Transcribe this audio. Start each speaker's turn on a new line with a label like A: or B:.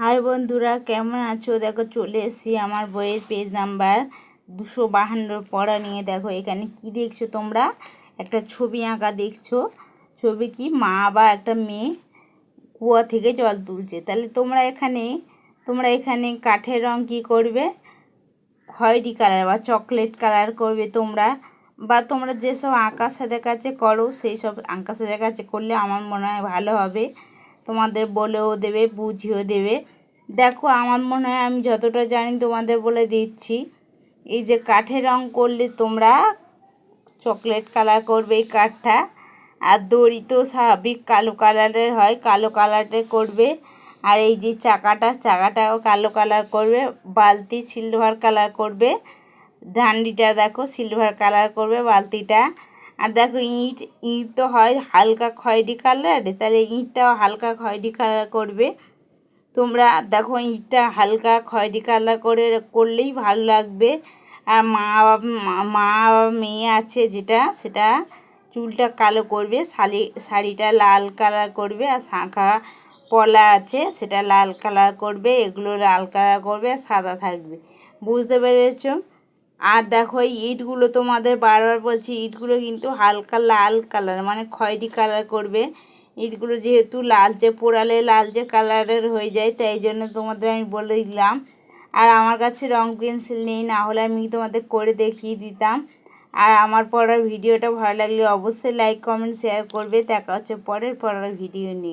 A: High বন্ধুরা, কেমন আছো? দেখো, চলে এসেছি আমার বইয়ের পেজ নাম্বার দুশো বাহান্নর পড়া নিয়ে। দেখো, এখানে কি দেখছ তোমরা? একটা ছবি আঁকা দেখছ। ছবি কি? মা বা একটা মেয়ে কুয়া থেকে জল তুলছে। তাহলে তোমরা এখানে তোমরা এখানে কাঠের রং কী করবে? খয়েরি কালার বা চকলেট কালার করবে তোমরা। বা তোমরা যেসব আঁকা কাছে করো সেই সব আঁকা কাছে করলে আমার মনে হয় ভালো হবে। তোমাদের বলেও দেবে, বুঝিয়েও দেবে। দেখো, আমার মনে হয় আমি যতটা জানি তোমাদের বলে দিচ্ছি। এই যে কাঠের রং করলে তোমরা চকলেট কালার করবে এই কাঠটা। আর দড়ি তো স্বাভাবিক কালো কালারের হয়, কালো কালারটা করবে। আর এই যে চাকাটা, চাকাটাও কালো কালার করবে, বালতি সিলভার কালার করবে। ডান্ডিটা দেখো, সিলভার কালার করবে বালতিটা। আর দেখো ইট ইট তো হয় হালকা খয়েরি কালার, তাহলে ইঁটটাও হালকা খয়েরি কালার করবে। তোমরা দেখো ইঁটটা হালকা খয়েরি কালার করে করলেই ভালো লাগবে। আর মা মা মেয়ে আছে যেটা, সেটা চুলটা কালো করবে শাড়ি শাড়িটা লাল কালার করবে, আর শাঁখা পলা আছে সেটা লাল কালার করবে, এগুলো লাল কালার করবে, আর সাদা থাকবে। বুঝতে পেরেছ? আর দেখো ইটগুলো তোমাদের বারবার বলছি, ইটগুলো কিন্তু হালকা লাল কালার মানে খয়েরি কালার করবে। ইটগুলো যেহেতু লালচে পোড়ালে লালচে কালারের হয়ে যায়, তাই জন্য তোমাদের আমি বলে দিলাম। আর আমার কাছে রং পেন্সিল নেই, না হলে আমি তোমাদের করে দেখিয়ে দিতাম। আর আমার পড়ার ভিডিওটা ভালো লাগলে অবশ্যই লাইক কমেন্ট শেয়ার করবে। দেখা হচ্ছে পরের পড়ার ভিডিও নিয়ে।